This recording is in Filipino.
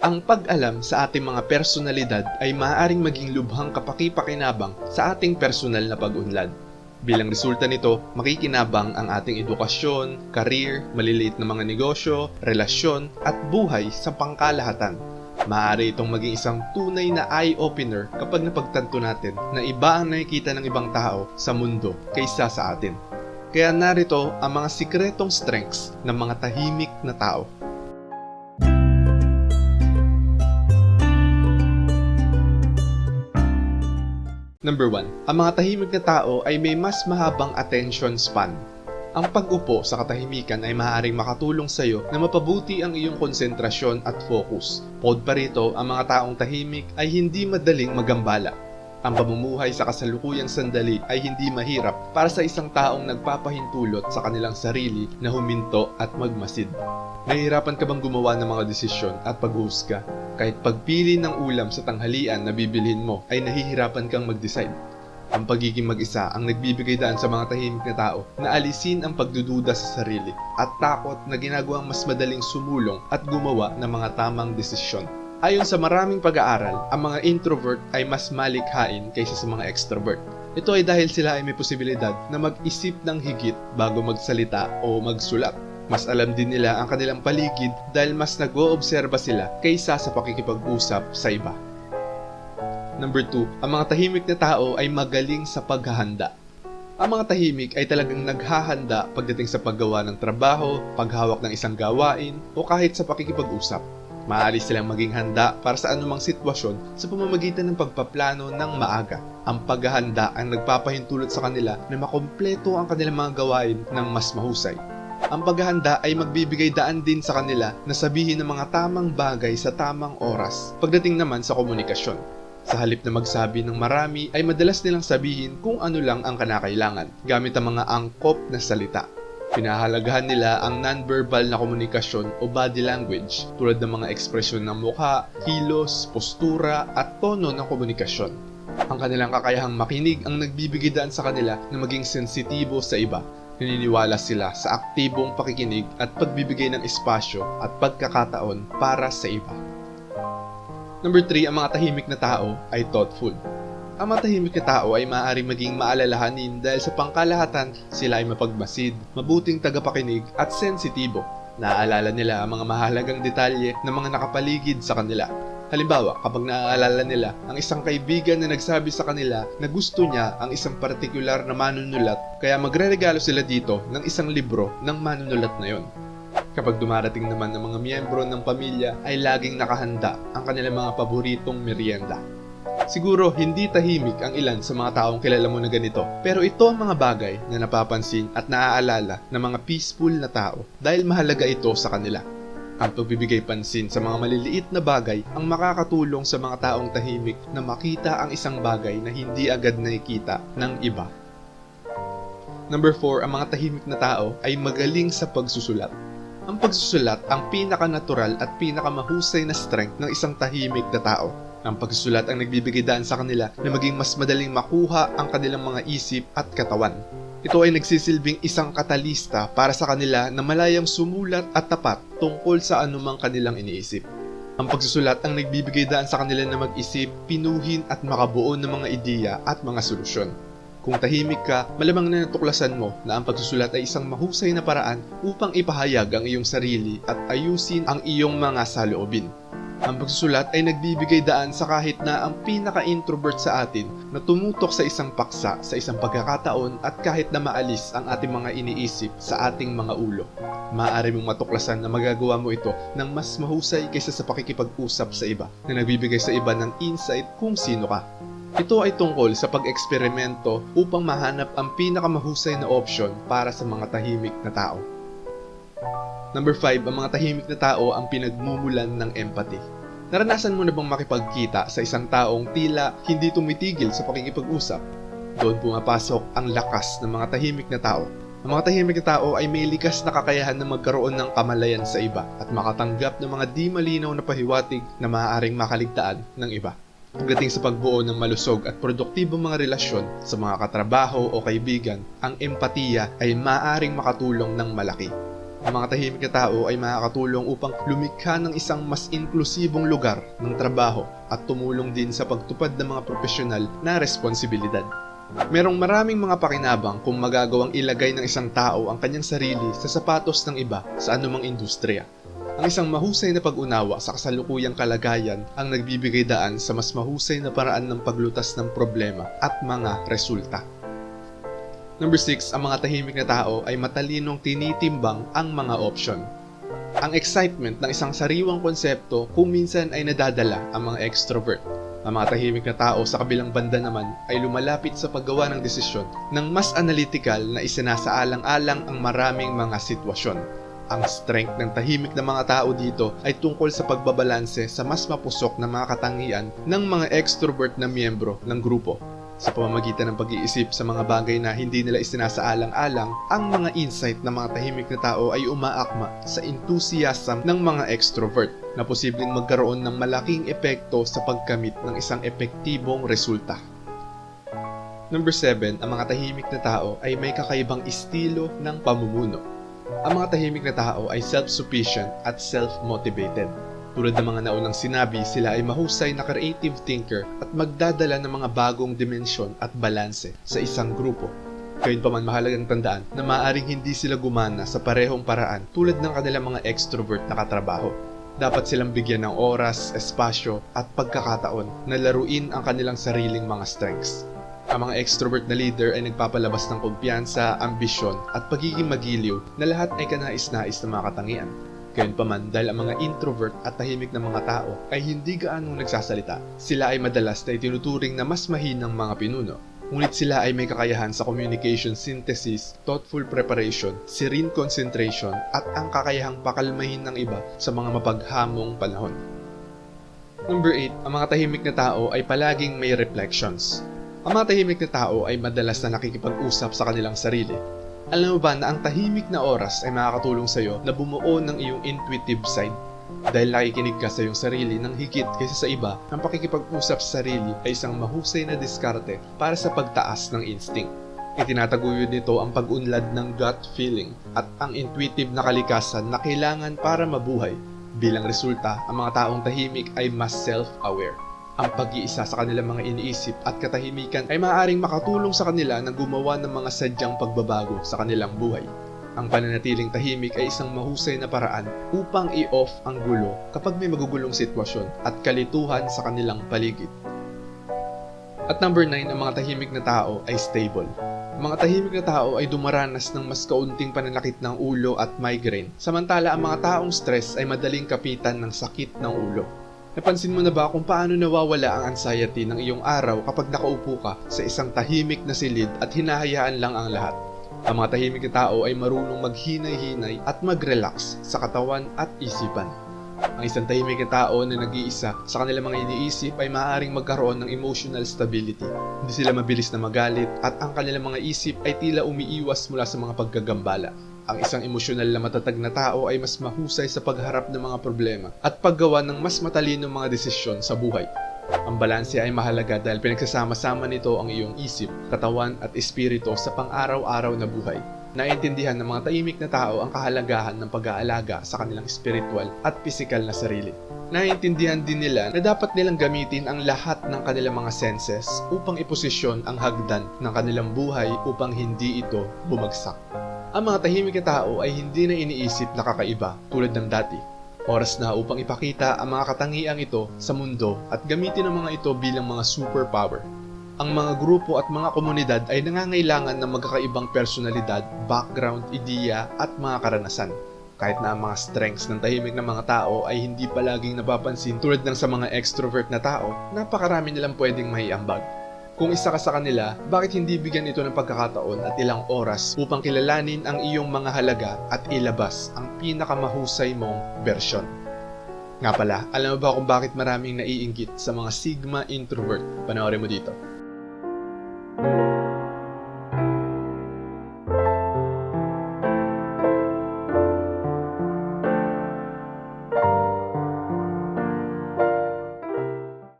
Ang pag-alam sa ating mga personalidad ay maaaring maging lubhang kapaki-pakinabang sa ating personal na pag-unlad. Bilang resulta nito, makikinabang ang ating edukasyon, career, maliliit na mga negosyo, relasyon, at buhay sa pangkalahatan. Maaari itong maging isang tunay na eye-opener kapag napagtanto natin na iba ang nakikita ng ibang tao sa mundo kaysa sa atin. Kaya narito ang mga sikretong strengths ng mga tahimik na tao. Number 1. Ang mga tahimik na tao ay may mas mahabang attention span. Ang pag-upo sa katahimikan ay maaaring makatulong sa iyo na mapabuti ang iyong konsentrasyon at focus. Pod pa rito, ang mga taong tahimik ay hindi madaling magambala. Ang pamumuhay sa kasalukuyang sandali ay hindi mahirap para sa isang taong nagpapahintulot sa kanilang sarili na huminto at magmasid. Nahihirapan ka bang gumawa ng mga desisyon at paghusga? Kahit pagpili ng ulam sa tanghalian na bibilhin mo ay nahihirapan kang mag-decide. Ang pagiging mag-isa ang nagbibigay daan sa mga tahimik na tao na alisin ang pagdududa sa sarili at takot na ginagawang mas madaling sumulong at gumawa ng mga tamang desisyon. Ayon sa maraming pag-aaral, ang mga introvert ay mas malikhain kaysa sa mga extrovert. Ito ay dahil sila ay may posibilidad na mag-isip ng higit bago magsalita o magsulat. Mas alam din nila ang kanilang paligid dahil mas nag-oobserba sila kaysa sa pakikipag-usap sa iba. Number 2, ang mga tahimik na tao ay magaling sa paghahanda. Ang mga tahimik ay talagang naghahanda pagdating sa paggawa ng trabaho, paghawak ng isang gawain, o kahit sa pakikipag-usap. Maaari silang maging handa para sa anumang sitwasyon sa pamamagitan ng pagpaplano ng maaga. Ang paghahanda ang nagpapahintulot sa kanila na makompleto ang kanilang mga gawain ng mas mahusay. Ang paghahanda ay magbibigay daan din sa kanila na sabihin ng mga tamang bagay sa tamang oras pagdating naman sa komunikasyon. Sa halip na magsabi ng marami ay madalas nilang sabihin kung ano lang ang kanakailangan gamit ang mga angkop na salita. Pinahalagahan nila ang nonverbal na komunikasyon o body language tulad ng mga ekspresyon ng mukha, kilos, postura at tono ng komunikasyon. Ang kanilang kakayahang makinig ang nagbibigay daan sa kanila na maging sensitibo sa iba. Naniniwala sila sa aktibong pakikinig at pagbibigay ng espasyo at pagkakataon para sa iba. Number 3, ang mga tahimik na tao ay thoughtful. Ang mga tahimik na tao ay maaaring maging maalalahanin dahil sa pangkalahatan sila ay mapagmasid, mabuting tagapakinig at sensitibo. Naaalala nila ang mga mahalagang detalye ng mga nakapaligid sa kanila. Halimbawa, kapag naaalala nila ang isang kaibigan na nagsabi sa kanila na gusto niya ang isang partikular na manunulat, kaya magre-regalo sila dito ng isang libro ng manunulat na yon. Kapag dumarating naman ang mga miyembro ng pamilya ay laging nakahanda ang kanilang mga paboritong merienda. Siguro hindi tahimik ang ilan sa mga taong kilala mo na ganito, pero ito ang mga bagay na napapansin at naaalala ng mga peaceful na tao dahil mahalaga ito sa kanila. Ang pagbibigay pansin sa mga maliliit na bagay ang makakatulong sa mga taong tahimik na makita ang isang bagay na hindi agad nakikita ng iba. Number 4, ang mga tahimik na tao ay magaling sa pagsusulat. Ang pagsusulat ang pinaka-natural at pinakamahusay na strength ng isang tahimik na tao. Ang pagsusulat ang nagbibigay daan sa kanila na maging mas madaling makuha ang kanilang mga isip at katawan. Ito ay nagsisilbing isang katalista para sa kanila na malayang sumulat at tapat tungkol sa anumang kanilang iniisip. Ang pagsusulat ang nagbibigay daan sa kanila na mag-isip, pinuhin at makabuo ng mga ideya at mga solusyon. Kung tahimik ka, malamang na natuklasan mo na ang pagsusulat ay isang mahusay na paraan upang ipahayag ang iyong sarili at ayusin ang iyong mga saloobin. Ang pagsusulat ay nagbibigay daan sa kahit na ang pinaka-introvert sa atin na tumutok sa isang paksa sa isang pagkakataon at kahit na maalis ang ating mga iniisip sa ating mga ulo. Maaari mong matuklasan na magagawa mo ito ng mas mahusay kaysa sa pakikipag-usap sa iba na nagbibigay sa iba ng insight kung sino ka. Ito ay tungkol sa pag-eksperimento upang mahanap ang pinakamahusay na option para sa mga tahimik na tao. Number 5, ang mga tahimik na tao ang pinagmumulan ng empathy. Naranasan mo na bang makipagkita sa isang taong tila hindi tumitigil sa pakikipag-usap? Doon pumapasok ang lakas ng mga tahimik na tao. Ang mga tahimik na tao ay may likas na kakayahan na magkaroon ng kamalayan sa iba at makatanggap ng mga di malinaw na pahiwatig na maaaring makaligtaan ng iba. Pagdating sa pagbuo ng malusog at produktibong mga relasyon sa mga katrabaho o kaibigan, ang empatiya ay maaaring makatulong ng malaki. Ang mga tahimik na tao ay makakatulong upang lumikha ng isang mas inklusibong lugar ng trabaho at tumulong din sa pagtupad ng mga profesional na responsibilidad. Merong maraming mga pakinabang kung magagawang ilagay ng isang tao ang kanyang sarili sa sapatos ng iba sa anumang industriya. Ang isang mahusay na pag-unawa sa kasalukuyang kalagayan ang nagbibigay daan sa mas mahusay na paraan ng paglutas ng problema at mga resulta. Number 6, ang mga tahimik na tao ay matalinong tinitimbang ang mga option. Ang excitement ng isang sariwang konsepto kung minsan ay nadadala ang mga extrovert. Ang mga tahimik na tao sa kabilang banda naman ay lumalapit sa paggawa ng desisyon ng mas analytical na isinasaalang-alang ang maraming mga sitwasyon. Ang strength ng tahimik na mga tao dito ay tungkol sa pagbabalanse sa mas mapusok na mga katangian ng mga extrovert na miyembro ng grupo sa pamamagitan ng pag-iisip sa mga bagay na hindi nila isinasaalang-alang, ang mga insight ng mga tahimik na tao ay umaakma sa enthusiasm ng mga extrovert na posibleng magkaroon ng malaking epekto sa pagkamit ng isang epektibong resulta. Number 7, ang mga tahimik na tao ay may kakaibang estilo ng pamumuno. Ang mga tahimik na tao ay self-sufficient at self-motivated. Tulad ng mga naunang sinabi, sila ay mahusay na creative thinker at magdadala ng mga bagong dimensyon at balanse sa isang grupo. Gayunpaman mahalagang tandaan na maaaring hindi sila gumana sa parehong paraan tulad ng kanilang mga extrovert na katrabaho. Dapat silang bigyan ng oras, espasyo at pagkakataon na laruin ang kanilang sariling mga strengths. Ang mga extrovert na leader ay nagpapalabas ng kumpiyansa, ambisyon at pagiging magiliw na lahat ay kanais-nais ng mga katangian. Gayunpaman, dahil ang mga introvert at tahimik na mga tao ay hindi gaanong nagsasalita, sila ay madalas na itinuturing na mas mahinang mga pinuno. Ngunit sila ay may kakayahan sa communication synthesis, thoughtful preparation, serene concentration, at ang kakayahang pakalmahin ng iba sa mga mapaghamong panahon. Number 8, ang mga tahimik na tao ay palaging may reflections. Ang mga tahimik na tao ay madalas na nakikipag-usap sa kanilang sarili alam mo ba na ang tahimik na oras ay makakatulong sa iyo na bumuo ng iyong intuitive side? Dahil nakikinig ka sa iyong sarili ng higit kaysa sa iba, ang pakikipag-usap sa sarili ay isang mahusay na diskarte para sa pagtaas ng instinct. Itinataguyod nito ang pag-unlad ng gut feeling at ang intuitive na kalikasan na kailangan para mabuhay. Bilang resulta, ang mga taong tahimik ay mas self-aware ang pag-iisa sa kanilang mga iniisip at katahimikan ay maaaring makatulong sa kanila na gumawa ng mga sadyang pagbabago sa kanilang buhay. Ang pananatiling tahimik ay isang mahusay na paraan upang i-off ang gulo kapag may magugulong sitwasyon at kalituhan sa kanilang paligid. At number 9, ang mga tahimik na tao ay stable. Mga tahimik na tao ay dumaranas ng mas kaunting pananakit ng ulo at migraine, samantala ang mga taong stress ay madaling kapitan ng sakit ng ulo. Napansin mo na ba kung paano nawawala ang anxiety ng iyong araw kapag nakaupo ka sa isang tahimik na silid at hinahayaan lang ang lahat? Ang mga tahimik na tao ay marunong maghinay-hinay at mag-relax sa katawan at isipan. Ang isang tahimik na tao na nag-iisa sa kanilang mga iniisip ay maaaring magkaroon ng emotional stability. Hindi sila mabilis na magalit at ang kanilang mga isip ay tila umiiwas mula sa mga pagkagambala. Ang isang emosyonal na matatag na tao ay mas mahusay sa pagharap ng mga problema at paggawa ng mas matalinong mga desisyon sa buhay. Ang balanse ay mahalaga dahil pinagsasama-sama nito ang iyong isip, katawan at espiritu sa pang-araw-araw na buhay. Naintindihan ng mga tahimik na tao ang kahalagahan ng pag-aalaga sa kanilang spiritual at pisikal na sarili. Naintindihan din nila na dapat nilang gamitin ang lahat ng kanilang mga senses upang iposisyon ang hagdan ng kanilang buhay upang hindi ito bumagsak. Ang mga tahimik na tao ay hindi na iniisip na kakaiba tulad ng dati. Oras na upang ipakita ang mga katangiang ito sa mundo at gamitin ang mga ito bilang mga superpower. Ang mga grupo at mga komunidad ay nangangailangan ng magkakaibang personalidad, background, ideya at mga karanasan. Kahit na ang mga strengths ng tahimik na mga tao ay hindi palaging napapansin tulad ng sa mga extrovert na tao, napakarami nilang pwedeng maiambag. Kung isa ka sa kanila, bakit hindi bigyan ito ng pagkakataon at ilang oras upang kilalanin ang iyong mga halaga at ilabas ang pinakamahusay mong bersyon? Nga pala, alam mo ba kung bakit maraming naiinggit sa mga Sigma introvert? Panoorin mo dito.